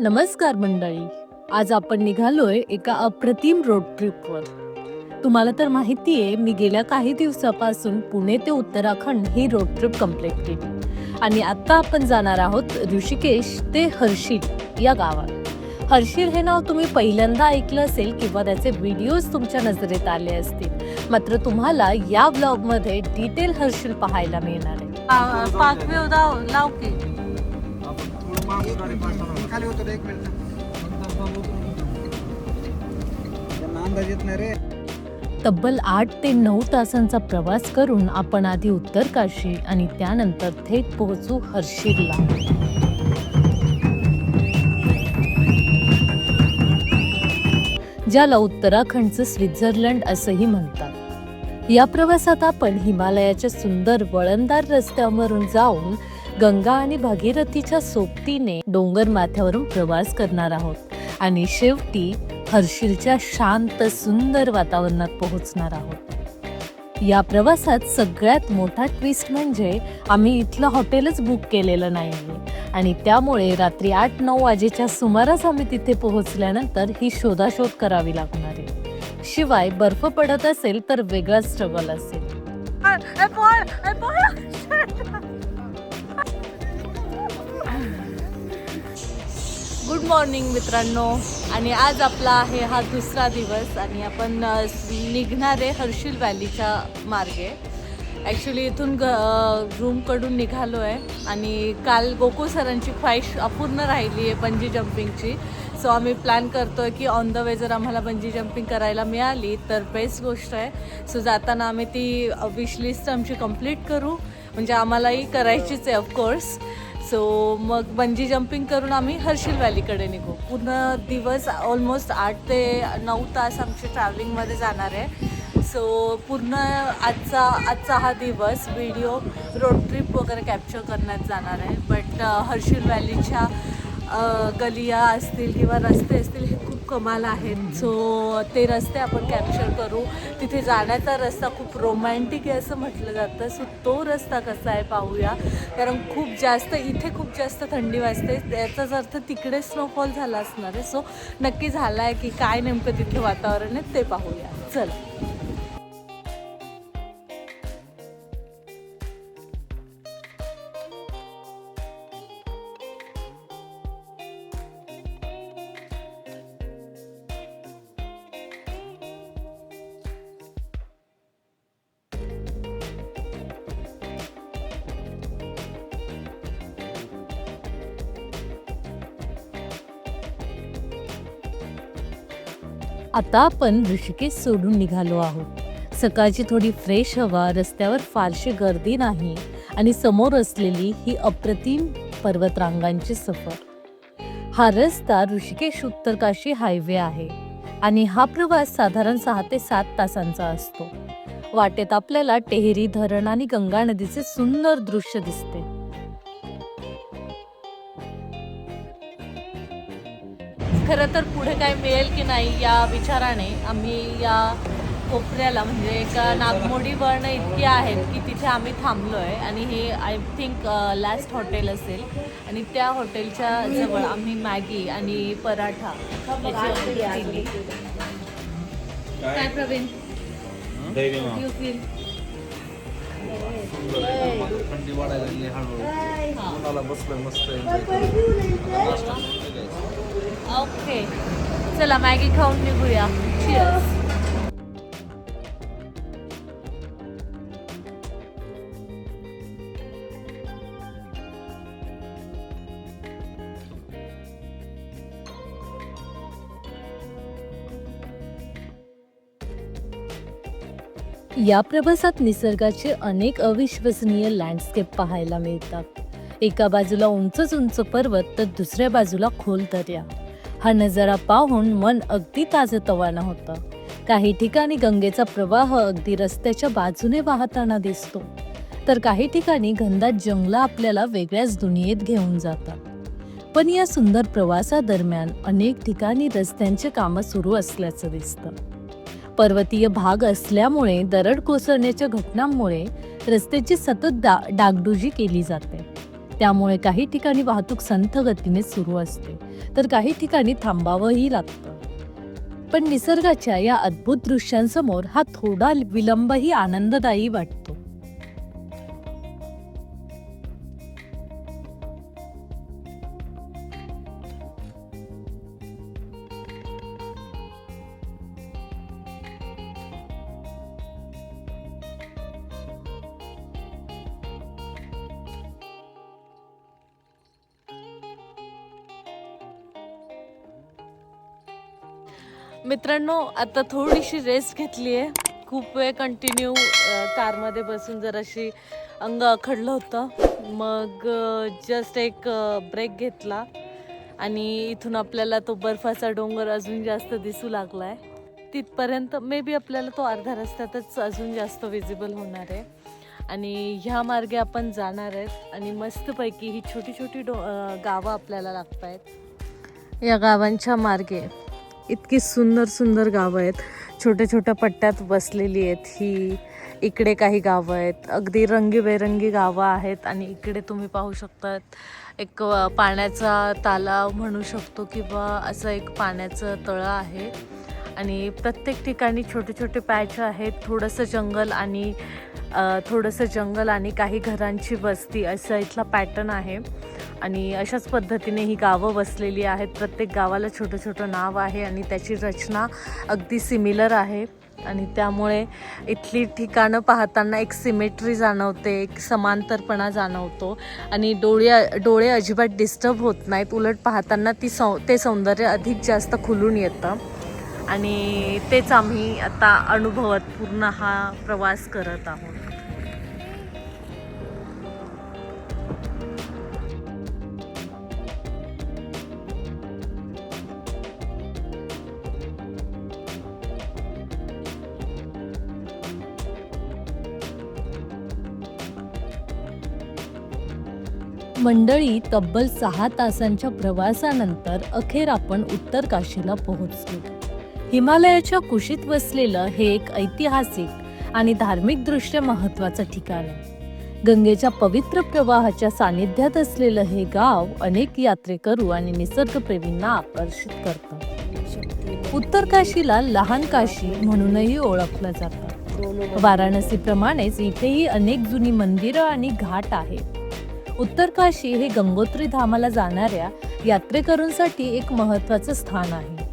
नमस्कार मंडळी. आज आपण निघालोय एका अप्रतिम रोड ट्रिपवर तुम्हाला तर माहिती आहे मी गेल्या काही दिवसापासून पुणे ते उत्तराखंड ही रोड ट्रिप कंप्लीट केली. आणि आता आपण जाणार आहोत ऋषिकेश ते हर्षिल या गावात. हर्षिल हे नाव तुम्ही पहिल्यांदा ऐकलं असेल किंवा त्याचे व्हिडिओज तुमच्या नजरेत आले असतील मात्र तुम्हाला या ब्लॉगमध्ये डिटेल हर्षिल पाहायला मिळणार आहे. पाकवे लाव की. खाली होतो एक मिनिट. अंदाज येत नाही रे. तब्बल आठ ते नऊ तासांचा प्रवास करून आपण आधी उत्तर काशी आणि त्यानंतर थेट पोहोचू हर्षिलला ज्याला उत्तराखंडचं स्वित्झर्लंड असंही म्हणतात. या प्रवासात आपण हिमालयाच्या सुंदर वळणदार रस्त्यावरून जाऊन गंगा आणि भागीरथीच्या सोबतीने डोंगर माथ्यावरून प्रवास करणार आहोत आणि शेवटी हर्षिलच्या शांत सुंदर वातावरणात पोहोचणार आहोत या प्रवासात सगळ्यात मोठा ट्विस्ट म्हणजे आम्ही इथलं हॉटेलच बुक केलेलं नाही आणि त्यामुळे रात्री आठ नऊ वाजेच्या सुमारास आम्ही तिथे पोहोचल्यानंतर ही शोधाशोध करावी लागणार आहे शिवाय बर्फ पडत असेल तर वेगळा स्ट्रगल असेल गुड मॉर्निंग मित्रांनो. आणि आज आपला आहे हा दुसरा दिवस आणि आपण निघणार आहे हर्षिल व्हॅलीच्या मार्गे. ॲक्च्युली इथून ग रूमकडून निघालो आहे आणि काल गोकुळ सरांची ख्वाहिश अपूर्ण राहिली आहे बंजी जम्पिंगची सो आम्ही प्लॅन करतो आहे की ऑन द वे जर आम्हाला बंजी जम्पिंग करायला मिळाली तर बेस्ट गोष्ट आहे. सो जाताना आम्ही ती विश लिस्ट आमची कंप्लीट करू. म्हणजे आम्हालाही करायचीच आहे ऑफकोर्स सो मग बंजी जम्पिंग करून आम्ही हर्षिल व्हॅलीकडे निघू. पूर्ण दिवस ऑलमोस्ट आठ ते नऊ तास आमचे ट्रॅव्हलिंगमध्ये जाणार आहे. सो पूर्ण आजचा आजचा हा दिवस व्हिडिओ रोड ट्रिप वगैरे कॅप्चर करण्यात जाणार आहे. बट हर्षिल व्हॅलीच्या गलिया असतील किंवा रस्ते असतील हे खूप कमाल आहेत. सो ते रस्ते आपण कॅप्चर करू. तिथे जाण्याचा रस्ता खूप रोमॅन्टिक आहे असं म्हटलं जातं. सो तो रस्ता कसा आहे पाहूया. कारण खूप जास्त इथे खूप जास्त थंडी वाजते. याचाच अर्थ तिकडे स्नोफॉल झाला असणार आहे. सो नक्की झाला आहे की काय नेमकं तिथे वातावरण आहे ते पाहूया. चला. आता आपण ऋषिकेश सोडून निघालो आहोत. सकाळची थोडी फ्रेश हवा रस्त्यावर फारशी गर्दी नाही आणि समोर असलेली ही अप्रतिम पर्वतरांगांची सफर. हा रस्ता ऋषिकेश उत्तरकाशी हायवे आहे आणि हा प्रवास साधारण सहा ते सात तासांचा असतो. वाटेत आपल्याला टेहरी धरण आणि गंगा नदीचे सुंदर दृश्य दिसते. खरं तर पुढे काय मिळेल की नाही या विचाराने आम्ही या कोपऱ्याला म्हणजे एका नागमोडी वळण इतकी आहेत की तिथे आम्ही थांबलो आहे आणि हे आय थिंक लास्ट हॉटेल असेल. आणि त्या हॉटेलच्या जवळ आम्ही मॅगी आणि पराठा याची दिली काय प्रवीण? यू फील थंडी वाढायला लागली हळूहळू बसलोय मस्त ओके. चला मॅगी खाऊन निघूया. Cheers. या प्रवासात निसर्गाचे अनेक अविश्वसनीय लँडस्केप पाहायला मिळतात. एका बाजूला उंचच उंच पर्वत तर दुसऱ्या बाजूला खोल दर्या. हा नजारा पाहून मन अगदी ताजतवानं होतं. काही ठिकाणी गंगेचा प्रवाह अगदी रस्त्याच्या बाजूने वाहताना दिसतो. तर काही ठिकाणी घनदाट जंगलं आपल्याला वेगळ्याच दुनियेत घेऊन जातात. पण या सुंदर प्रवासादरम्यान अनेक ठिकाणी रस्त्यांचे कामं सुरू असल्याचं दिसतं. पर्वतीय भाग असल्यामुळे दरड कोसळण्याच्या घटनांमुळे रस्त्याची सतत डा डागडुजी केली जाते. त्यामुळे काही ठिकाणी वाहतूक संथ गतीने सुरू असते. तर काही ठिकाणी थांबावंही लागतं. पण निसर्गाच्या या अद्भुत दृश्यांसमोर हा थोडा विलंबही आनंददायी वाटतो. मित्रांनो आता थोडीशी रेस्ट घेतली आहे. खूप वेळ कंटिन्यू कारमध्ये बसून जराशी अंग अखडलं होतं. मग जस्ट एक ब्रेक घेतला. आणि इथून आपल्याला तो बर्फाचा डोंगर अजून जास्त दिसू लागला आहे तिथपर्यंत मे बी आपल्याला तो अर्धा रस्त्यातच अजून जास्त विजिबल होणार आहे. आणि ह्या मार्गे आपण जाणार आहेत. आणि मस्तपैकी ही छोटी छोटी डो गावं आपल्याला लागत आहेत या गावांच्या मार्गे. इतकी सुंदर सुंदर गावं आहेत. छोट्या छोट्या पट्ट्यात बसलेली आहेत ही. इकडे काही गावं आहेत. अगदी रंगीबेरंगी गावं आहेत आणि इकडे तुम्ही पाहू शकतात एक पाण्याचा तालाव म्हणू शकतो किंवा असं एक पाण्याचं तळं आहे. आणि प्रत्येक ठिकाणी छोटे छोटे पॅच आहेत. थोडंसं जंगल आणि थोडंसं जंगल आणि काही घरांची वस्ती असा इथला पॅटर्न आहे. आणि अशाच पद्धतीने ही गावं वसलेली आहेत. प्रत्येक गावाला छोटं छोटं नाव आहे आणि त्याची रचना अगदी सिमिलर आहे. आणि त्यामुळे इथली ठिकाणं पाहताना एक सिमेट्री जाणवते एक समांतरपणा जाणवतो. आणि डोळे डोळे अजिबात डिस्टर्ब होत नाहीत. उलट पाहताना ती सौ ते सौंदर्य अधिक जास्त खुलून येतं. आणि तेच आम्ही आता अनुभवत पूर्ण हा प्रवास करत आहोत. मंडळी तब्बल सहा तासांच्या प्रवासानंतर अखेर आपण उत्तर काशीला पोहोचलो. हिमालयाच्या कुशीत वसलेलं हे एक ऐतिहासिक आणि धार्मिक दृष्ट्या महत्वाचं ठिकाण आहे. गंगेच्या पवित्र प्रवाहाच्या सानिध्यात असलेलं हे गाव अनेक यात्रेकरू आणि निसर्गप्रेमींना आकर्षित करतं. उत्तर काशीला लहान काशी म्हणूनही ओळखलं जातं. वाराणसीप्रमाणेच इथेही अनेक जुनी मंदिरं आणि घाट आहेत. उत्तरकाशी हे गंगोत्री धामाला जाणाऱ्या यात्रेकरूंसाठी एक महत्वाचं स्थान आहे.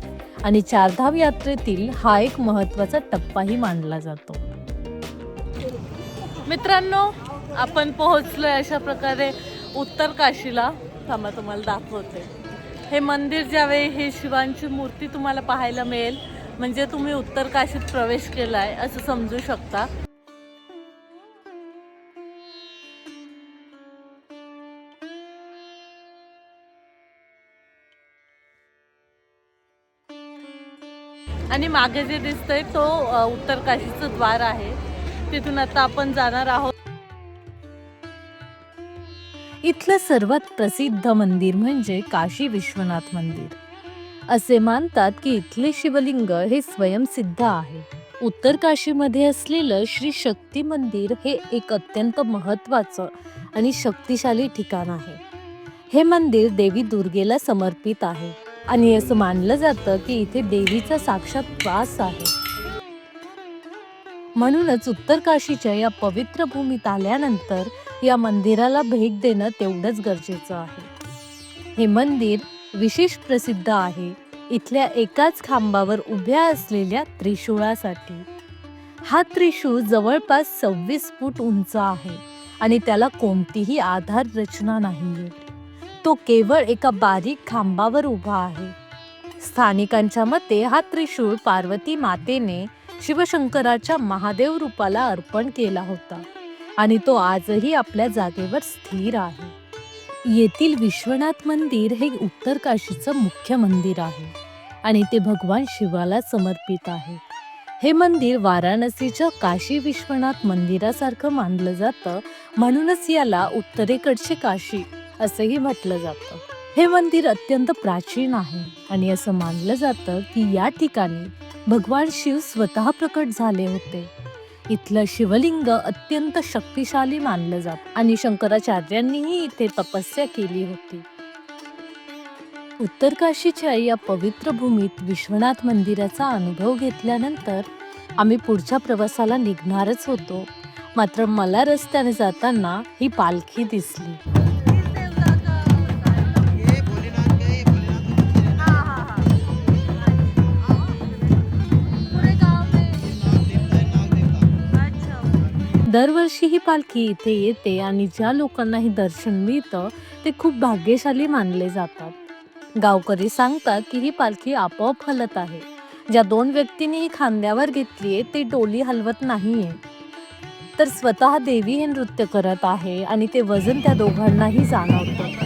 आणि चारधाम यात्रेतील हा एक महत्त्वाचा टप्पाही मानला जातो. मित्रांनो आपण पोहोचलोय अशा प्रकारे उत्तरकाशीला थांबा तुम्हाला दाखवते. हे मंदिर ज्यावेळी हे शिवांची मूर्ती तुम्हाला पाहायला मिळेल म्हणजे तुम्ही उत्तरकाशीत प्रवेश केला आहे असं समजू शकता. आणि मागे जे दिसतंय तो उत्तरकाशीचं द्वार आहे. तिथून आता आपण जाणार आहोत. इथलं सर्वात प्रसिद्ध मंदिर म्हणजे काशी विश्वनाथ मंदिर. असे मानतात की इथले शिवलिंग हे स्वयंसिद्ध आहे. उत्तर काशीमध्ये असलेलं श्री शक्ती मंदिर हे एक अत्यंत महत्वाचं आणि शक्तिशाली ठिकाण आहे. हे मंदिर देवी दुर्गेला समर्पित आहे. आणि असं मानलं जातं की इथे देवीचा साक्षात वास आहे. म्हणूनच उत्तर काशीच्या या पवित्र भूमीत आल्यानंतर या मंदिराला भेट देणं तेवढंच गरजेचं आहे. हे मंदिर विशेष प्रसिद्ध आहे. इथल्या एकाच खांबावर उभ्या असलेल्या त्रिशूळासाठी. हा त्रिशूळ जवळपास सव्वीस फूट उंच आहे आणि त्याला कोणतीही आधार रचना नाही तो केवळ एका बारीक खांबावर उभा आहे. स्थानिकांच्या मते हा त्रिशूळ पार्वती मातेने शिवशंकराच्या महादेव रूपाला अर्पण केला होता आणि तो आजही आपल्या जागेवर स्थिर आहे. येथील विश्वनाथ मंदिर हे उत्तर काशीचं मुख्य मंदिर आहे आणि ते भगवान शिवाला समर्पित आहे. हे मंदिर वाराणसीच्या काशी विश्वनाथ मंदिरासारखं मानलं जातं म्हणूनच याला उत्तरेकडचे काशी असंही म्हटलं जातं. हे मंदिर अत्यंत प्राचीन आहे आणि असं मानलं जातं की या ठिकाणी भगवान शिव स्वतः प्रकट झाले होते. इथलं शिवलिंग अत्यंत शक्तिशाली मानलं जात आणि शंकराचार्यांनीही इथे तपस्या केली होती. उत्तरकाशीच्या या पवित्र भूमीत विश्वनाथ मंदिराचा अनुभव घेतल्यानंतर आम्ही पुढच्या प्रवासाला निघणारच होतो. मात्र मला रस्त्याने जाताना ही पालखी दिसली. दरवर्षी ही पालखी इथे येते आणि ज्या लोकांना हे दर्शन मिळतं ते खूप भाग्यशाली मानले जातात. गावकरी सांगतात की ही पालखी आपोआप हलत आहे. ज्या दोन व्यक्तींनी ही खांद्यावर घेतलीये ते डोली हलवत नाहीये. तर स्वतः देवी हे नृत्य करत आहे आणि ते वजन त्या दोघांनाही जाणवतं.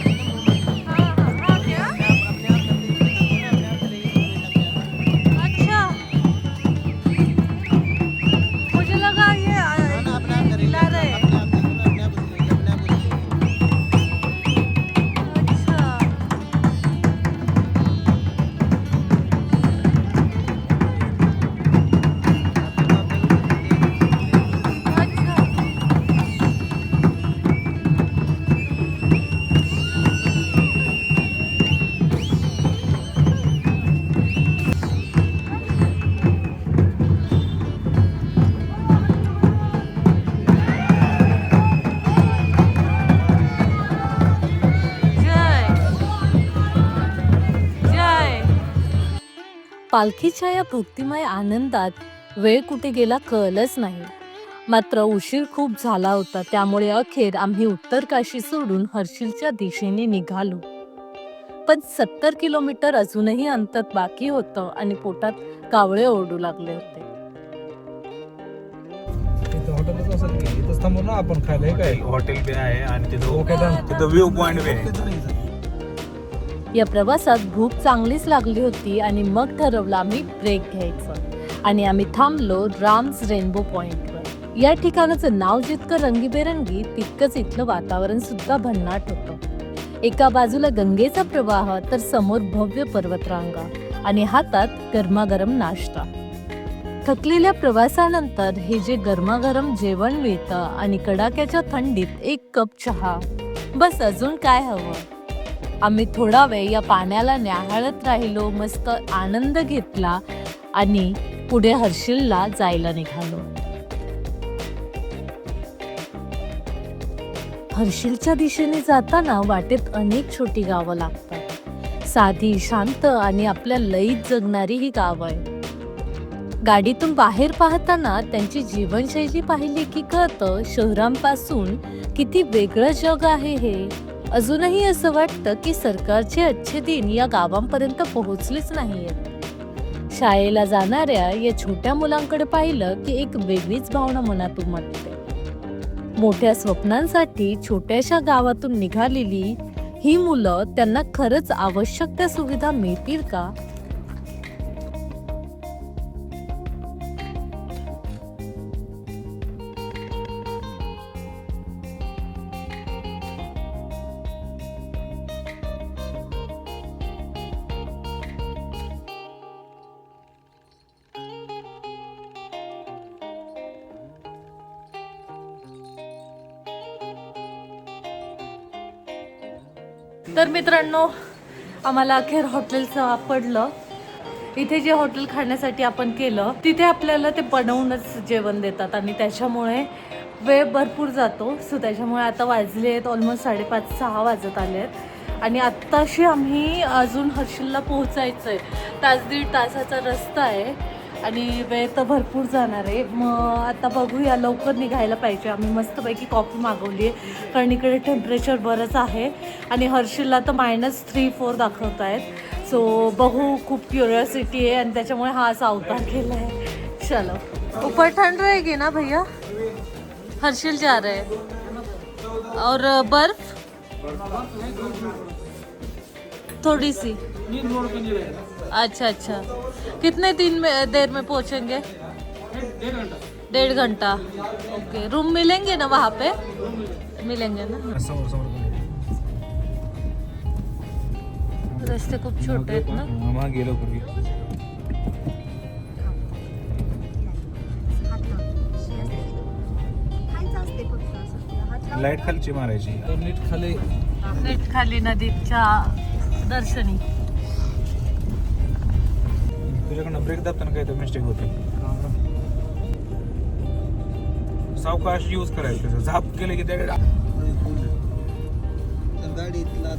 पालखीच्या या भक्तिमय आनंदात वेळ कुठे गेला कळलंच नाही. मात्र उशीर खूप झाला होता त्यामुळे अखेर आम्ही उत्तर काशी सोडून हर्षिलच्या दिशेने निघालो. पण सत्तर किलोमीटर अजूनही अंतर बाकी होतं आणि पोटात कावळे ओरडू लागले होते. ना आपण खायला काय? हॉटेल बी आहे आणि तिथं पॉइंट बी आहे. या प्रवासात भूक चांगलीच लागली होती आणि मग ठरवलं आम्ही ब्रेक घ्यायचं. आणि आम्ही थांबलो राम्स रेनबो पॉइंटवर या ठिकाणाचं नाव जितकं रंगीबेरंगी तितकंच इथलं वातावरण सुद्धा भन्नाट होतं. एका बाजूला गंगेचा प्रवाह तर समोर भव्य पर्वतरांगा आणि हातात गरमागरम नाश्ता. थकलेल्या प्रवासानंतर हे जे गरमागरम जेवण मिळतं आणि कडाक्याच्या थंडीत एक कप चहा. बस अजून काय हवं? आम्ही थोडा वेळ या पाण्याला न्याहाळत राहिलो मस्त आनंद घेतला आणि पुढे हर्षिलला जायला निघालो. हर्षिलच्या दिशेने जाताना वाटेत अनेक छोटी गावं लागतात. साधी शांत आणि आपल्या लईत जगणारी ही गावं आहे गाडीतून बाहेर पाहताना त्यांची जीवनशैली पाहिली की कळतं शहरांपासून किती वेगळं जग आहे हे. अजूनही असं वाटतं की सरकारचे अच्छे दिन या गावांपर्यंत पोहोचलेच नाहीयेत. शाळेला जाणाऱ्या या छोट्या मुलांकडे पाहिलं की एक वेगळीच भावना मनात उमटते मोठ्या स्वप्नांसाठी छोट्याशा गावातून निघालेली ही मुलं त्यांना खरंच आवश्यक त्या सुविधा मिळतील का? तर मित्रांनो आम्हाला अखेर हॉटेल सापडलं इथे जे हॉटेल खाण्यासाठी आपण केलं तिथे आपल्याला ते बनवूनच जेवण देतात आणि त्याच्यामुळे वेळ भरपूर जातो. सो त्याच्यामुळे आता वाजले आहेत ऑलमोस्ट साडेपाच सहा वाजत आले आहेत. आणि आत्ताशी आम्ही अजून हर्षिलला पोहोचायचं आहे तास दीड तासाचा रस्ता आहे. आणि वेळ तर भरपूर जाणार आहे. मग आता बघूया लवकर निघायला पाहिजे. आम्ही मस्तपैकी कॉफी मागवली आहे. कारण इकडे टेम्परेचर बरंच आहे. आणि हर्षीला तर मायनस थ्री फोर दाखवत आहेत. सो बघू खूप क्युरियोसिटी आहे आणि त्याच्यामुळे हा असा अवतार केला आहे. चलो. ऊपर ठंड रहेगी ना भैया? हर्षिल जा रहे और uh, बर्फ? थोड़ी सी. अच्छा अच्छा. कितने दिन में देर में पहुंचेंगे? डेढ़ घंटा. ओके रूम मिलेंगे ना वहाँ पे? मिलेंगे ना? रस्ते खूप छोटे आहेत ना? गेलो पूर्वी लाइट खालची मारायची नीट खाली नीट खाली नदीच्या दर्शनी. तुझ्याकडनं ब्रेक दाबताना काही तर मिस्टेक होते सावकाश यूज करायचं त्याचं झाप केलं की त्या गाडीतला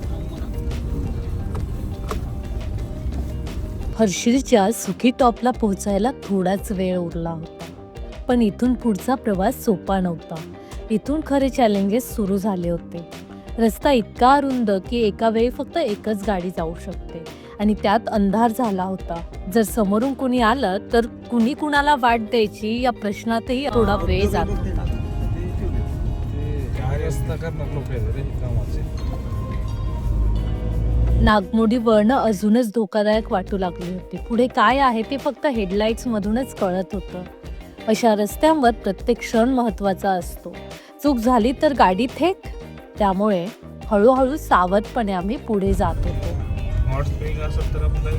हर्षिलच्या सुखी टॉपला पोहोचायला थोडाच वेळ उरला. होता पण इथून पुढचा प्रवास सोपा नव्हता. इथून खरे चॅलेंजेस सुरू झाले होते. रस्ता इतका अरुंद की एका वेळी फक्त एकच गाडी जाऊ शकते. आणि त्यात अंधार झाला होता. जर समोरून कुणी आलं तर कुणी कुणाला वाट द्यायची या प्रश्नातही थोडा वेळ जात. होता नागमोडी वळणं अजूनच धोकादायक वाटू लागली होती. पुढे काय आहे ते फक्त हेडलाईट्स मधूनच कळत होतं. अशा रस्त्यांवर प्रत्येक क्षण महत्त्वाचा असतो. चूक झाली तर गाडी थेट. त्यामुळे हळूहळू सावधपणे आम्ही पुढे जात होतो. स्प्रिंग असेल तर आपलं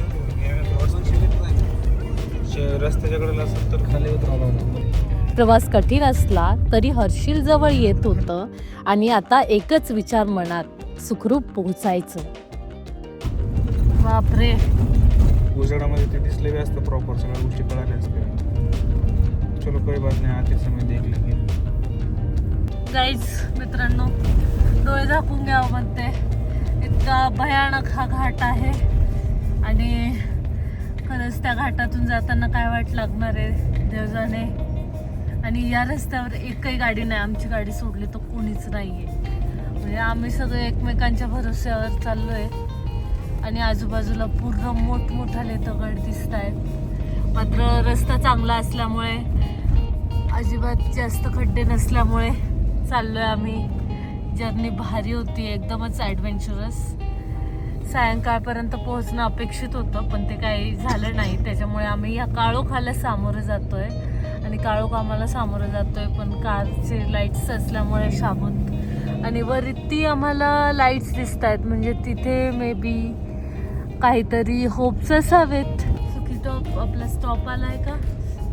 रस्त्याच्या कडेला असेल तर खाली उतरावं लागलं. प्रवास कठीण असला तरी हर्षिल जवळ येत होतं आणि आता एकच विचार मनात सुखरूप पोहोचायचं. बापरे. उजाडामध्ये ते दिसले असतं प्रॉपर सगळ्या गोष्टी कळाल्या असत्या चलो कोई बात नाही आते समय देख लेंगे गाईज मित्रांनो डोळे झाकून घ्यावं म्हणते. इतका भयानक हा घाट आहे. आणि खरंच त्या घाटातून जाताना काय वाट लागणार आहे देवजाने? आणि या रस्त्यावर एकही गाडी नाही आमची गाडी सोडली तर कोणीच नाही आहे म्हणजे आम्ही सगळे एकमेकांच्या भरोश्यावर चाललो आहे आणि आजूबाजूला पूर्ण मोठमोठाले दगड दिसत आहेत मात्र रस्ता चांगला असल्यामुळे अजिबात जास्त खड्डे नसल्यामुळे चाललो आहे आम्ही. जर्नी भारी होती एकदमच ॲडव्हेंचरस सायंकाळपर्यंत पोहोचणं अपेक्षित होतं पण ते काही झालं नाही. त्याच्यामुळे आम्ही या काळोखाला सामोरं जातोय. आणि काळोख आम्हाला सामोरं जातोय पण कारचे लाईट्स असल्यामुळे शाबूत. आणि वरती आम्हाला लाईट्स दिसत आहेत म्हणजे तिथे मे बी काहीतरी होप्स असावेत. सुखी टॉप आपला स्टॉप आलाय का?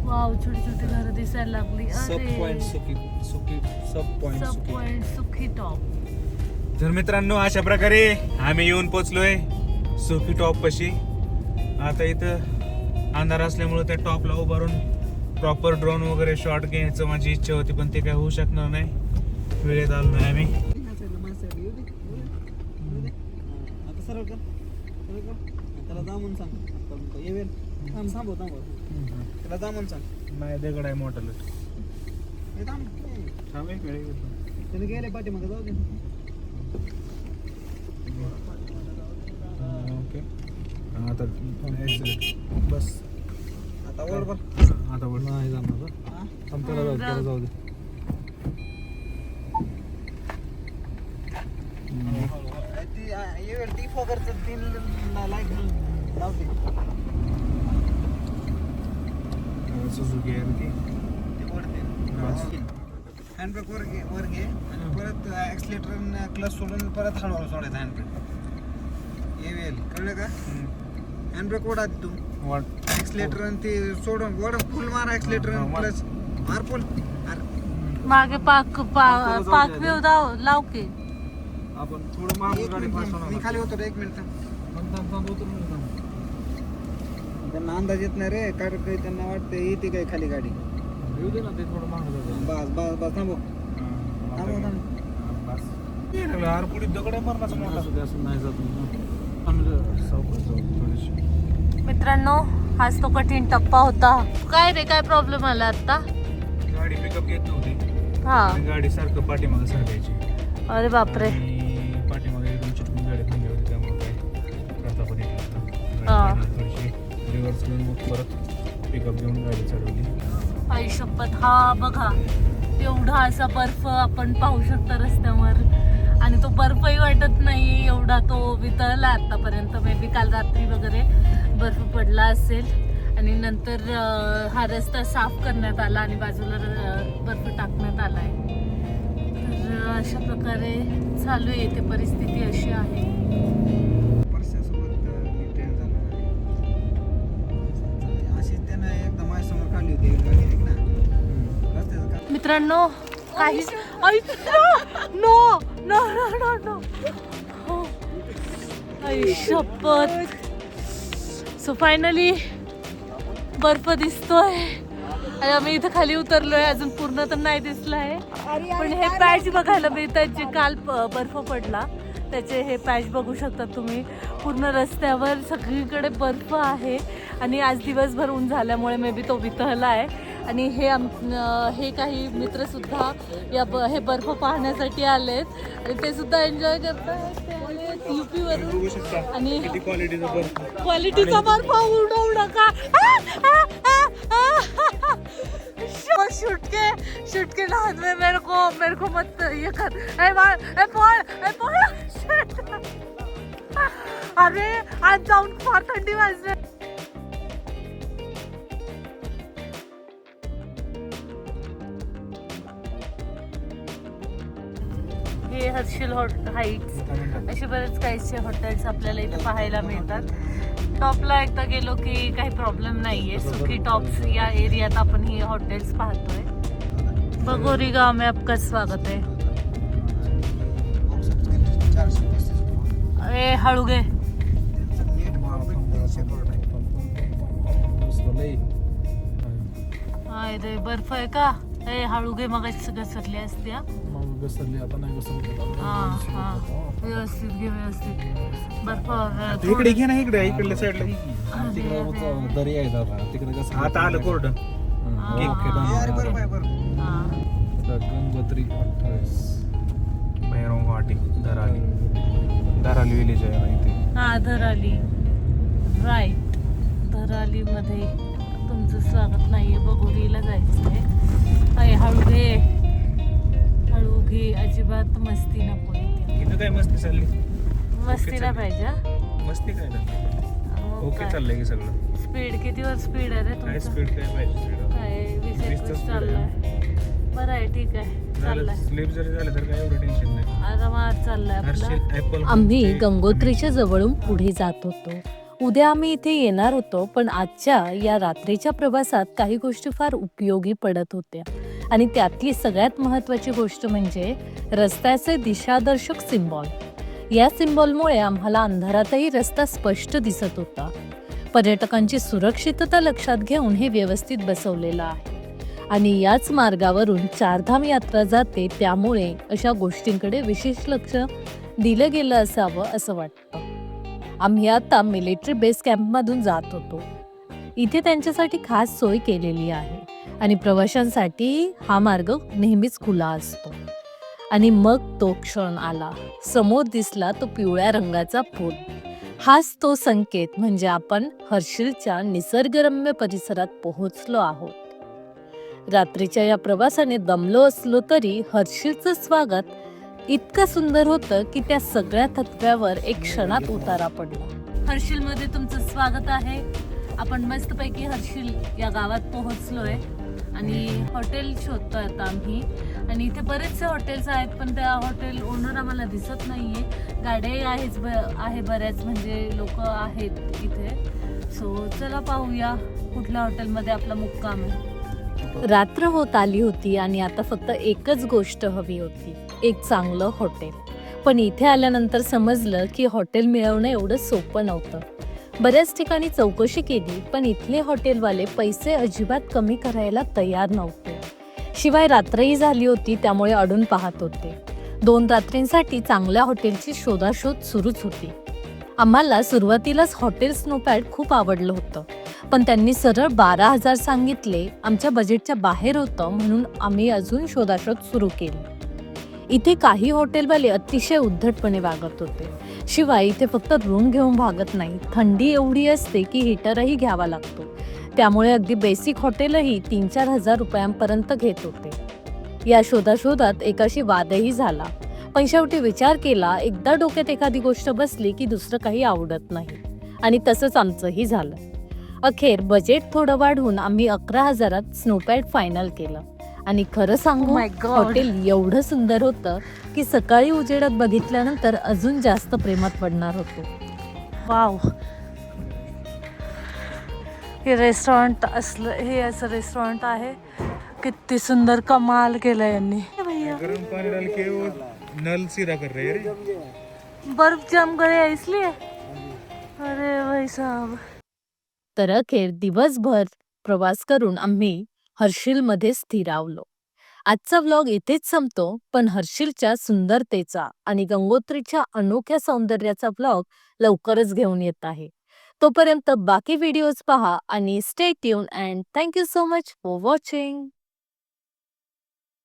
वाव छोटी छोटी घरं दिसायला लागली. अरे. सब पॉइंट सब सुकी पॉइंट सुखी. टॉप तर मित्रांनो अशा प्रकारे आम्ही येऊन पोचलोय सोफी टॉप पशी. आता इथं अंधार असल्यामुळे त्या टॉपला उभारून प्रॉपर ड्रोन वगैरे शॉट घ्यायचं माझी इच्छा होती पण ते काय होऊ शकणार नाही. वेळेत आलो नाही आम्ही. नाही दगड आहे मोठा गेले पाठी मग जाऊ दे. ओके आता बस आता बरोबर आता वर नाही जाणार त्याला जाऊ दे, त्याला जाऊ दे ती फॉगरचं तीन लाइट लावते सुझुकी आहे ती ते वरते बस. हँडब्रेक वर घे वर घे. आणि परत ॲक्सिलेटर क्लच सोडून परत हळूहळू सोडायचा हँडब्रेक येवेल कळलं का? हँडब्रेक ओढा तू. ॲक्सिलेटर आणि ते सोडून वड फुल मार ॲक्सिलेटर आणि मार. क्लच मार फुल मागे पाक पाक व्यू दाव लाव की. आपण थोडं मागं एक गाडी. मी खाली होतो. रे एक मिनिट. त्यांना अंदाज येत नाही रे कारण काही त्यांना वाटते येते काय खाली गाडी. येऊ दे ना ते थोडं मागं जाऊ दे. बस बस बस थांबव. थांबव दगड मोठा. असू दे, असं नाही जात मी. आम्ही सावकाश जाऊ थोडीशी. मित्रांनो हाच तो कठीण टप्पा होता. काय रे काय प्रॉब्लेम आला आता? गाडी पिकअप घेत नव्हती. हा. आणि गाडी सारखं पाठीमागे सरकायची अरे बापरे. आणि पाठीमागे एकदम चिटकून गाडी थांबली होती त्यामुळे काय करता पण येत नव्हतं. हा. गाडी थोडीशी रिव्हर्स घेऊन मग परत पिकअप घेऊन गाडी चढवली आई शपथ. हा बघा. एवढा असा बर्फ आपण पाहू शकतो रस्त्यावर. आणि तो बर्फही वाटत नाही एवढा. तो वितळला आतापर्यंत. मे बी काल रात्री वगैरे बर्फ पडला असेल. आणि नंतर हा रस्ता साफ करण्यात आला आणि बाजूला बर्फ टाकण्यात आला आहे तर अशा प्रकारे चालू आहे. ते परिस्थिती अशी आहे. अशीच त्यानं एकदम माझ्यासमोर काढली होती. मित्रांनो काहीच no no no no no. आई शपथ सो फायनली बर्फ दिसतोय. आणि आम्ही इथं खाली उतरलोय. अजून पूर्ण तर नाही दिसलाय. पण हे पॅच बघायला मिळतात जे काल बर्फ पडला. त्याचे हे पॅच बघू शकता तुम्ही. पूर्ण रस्त्यावर सगळीकडे बर्फ आहे. आणि आज दिवसभर ऊन झाल्यामुळे मे बी तो वितळला आहे आणि हे आम हे काही मित्रसुद्धा या ब हे बर्फ पाहण्यासाठी आलेत. आणि ते सुद्धा एन्जॉय करतात ते आलेत UP वरून बघू शकता आणि क्वालिटीचा बर्फ. उडवू नका. शुटके शुटके हाथ में मेरे को मेरे को मत ये कर. ए मार ए पळ ए पळ. अरे आज जाऊन फार थंडी वाजते हर्षिल हॉट हाईट्स. असे बरेच काहीचे हॉटेल्स आपल्याला इथे पाहायला मिळतात. टॉपला एकदा गेलो की काही प्रॉब्लेम नाही आहे सुखी टॉप्स या एरियात आपण ही हॉटेल्स पाहतोय. बगोरी गाव में आपका स्वागत आहे. ए हळूगे नीट बर्फ आहे का? ए हळूगे मग घसरली असते हा. घसरली आता नाही घसरली हा हा. व्यवस्थित घे व्यवस्थित. बर्फ इकडे घे ना इकडे इकडल्या साईडला. तिकडे दरी आहे. दादा तिकडे कसं आता आलं कोरड. हे. हा. गंगोत्री अठ्ठावीस. भैरव घाटी धराली. धराली विलेज आहे ना इथे. हा धराली. राईट धरालीमध्ये तुमचं स्वागत नाहीये बगोरीला जायचं आहे अय हळू घे हळू घे अजिबात मस्ती नको इथे. काय मस्ती चालली? मस्ती नाही पाहिजे हा? मस्ती काय ना मग ओके काय? चाललंय की सगळं. स्पीड कितीवर स्पीड आहे रे काय तुमचं? स्पीड काय पाहिजे? काय वीस एकवीस speed चाललाय. बरं आहे ठीक आहे. झालं चाललाय. स्लीप जरी झालं तर काय एवढं टेन्शन नाही. आरामात चाललाय आपला. हर्षिल ऍपल आम्ही गंगोत्रीच्या जवळून पुढे जात होतो. उद्या आम्ही इथे येणार होतो पण आजच्या या रात्रीच्या प्रवासात काही गोष्टी फार उपयोगी पडत होत्या. आणि त्यातली सगळ्यात महत्त्वाची गोष्ट म्हणजे रस्त्याचे दिशादर्शक सिम्बॉल या सिम्बॉलमुळे आम्हाला अंधारातही रस्ता स्पष्ट दिसत होता. पर्यटकांची सुरक्षितता लक्षात घेऊन हे व्यवस्थित बसवलेलं आहे. आणि याच मार्गावरून चारधाम यात्रा जाते त्यामुळे अशा गोष्टींकडे विशेष लक्ष दिलं गेलं असावं असं वाटतं. आम्ही आता मिलिटरी बेस कॅम्पमधून जात होतो. इथे त्यांच्यासाठी खास सोय केलेली आहे. आणि प्रवाशांसाठी हा मार्ग नेहमीच खुला असतो. आणि मग तो क्षण आला. समोर दिसला तो पिवळ्या रंगाचा पूल. हाच तो संकेत म्हणजे आपण हर्षिलच्या निसर्गरम्य परिसरात पोहोचलो आहोत. रात्रीच्या या प्रवासाने दमलो असलो तरी हर्षिलचं स्वागत इतकं सुंदर होतं की त्या सगळ्या थकव्यावर एक क्षणात उतारा पडला. हर्षिलमध्ये तुमचं स्वागत आहे. आपण मस्तपैकी हर्षिल या गावात पोहोचलोय. आणि हॉटेल शोधतोय आता आम्ही. आणि इथे बरेचसे हॉटेल्स आहेत पण त्या हॉटेल ओनर आम्हाला दिसत नाही आहे गाड्याही आहेच ब- आहे बऱ्याच म्हणजे लोक आहेत इथे. सो चला पाहूया कुठल्या हॉटेलमध्ये आपला मुक्काम आहे. रात्र होत आली होती आणि आता फक्त एकच गोष्ट हवी होती एक चांगलं हॉटेल. पण इथे आल्यानंतर समजलं की हॉटेल मिळवणं एवढं सोपं नव्हतं. बऱ्याच ठिकाणी चौकशी केली पण इथले हॉटेलवाले पैसे अजिबात कमी करायला तयार नव्हते. शिवाय रात्रही झाली होती त्यामुळे अडून पाहत होते. दोन रात्रींसाठी चांगल्या हॉटेलची शोधाशोध सुरूच होती. आम्हाला सुरुवातीलाच हॉटेल स्नोपॅड खूप आवडलं होतं पण त्यांनी सरळ बारा हजार सांगितले आमच्या बजेटच्या बाहेर होतं म्हणून आम्ही अजून शोधाशोध सुरू केली. इथे काही हॉटेलवाले अतिशय उद्धटपणे वागत होते. शिवाय इथे फक्त रूम घेऊन भागत नाही. थंडी एवढी असते की हीटरही घ्यावा लागतो. त्यामुळे अगदी बेसिक हॉटेलही तीन चार हजार रुपयांपर्यंत घेत होते. या शोधाशोधात एकाशी वादही झाला. पण शेवटी विचार केला एकदा डोक्यात एखादी गोष्ट बसली की दुसरं काही आवडत नाही. आणि तसंच आमचंही झालं. अखेर बजेट थोडं वाढवून आम्ही अकरा हजारात स्नोपॅड फायनल केलं. आणि खरं सांगू Oh. हॉटेल एवढं सुंदर होतं की सकाळी उजेडात बघितल्यानंतर अजून जास्त प्रेमात पडणार होतो. वाव हे रेस्टॉरंट असलं हे असं रेस्टॉरंट आहे. किती सुंदर कमाल केलं यांनी. हे बाई, गर्म पानी डाल के वो नल सीधा कर रहे हैं बर्फ जम गया इसलिए? अरे भाई साहब. तर अखेर दिवसभर प्रवास करून आम्ही हर्षिलमध्ये स्थिरावलो. आजचा व्लॉग इथेच संपतो पण हर्षिलच्या सुंदरतेचा आणि गंगोत्रीच्या अनोख्या सौंदर्याचा व्लॉग लवकरच घेऊन येत आहे. तोपर्यंत बाकी व्हिडिओज पहा आणि stay tune and thank you so much for watching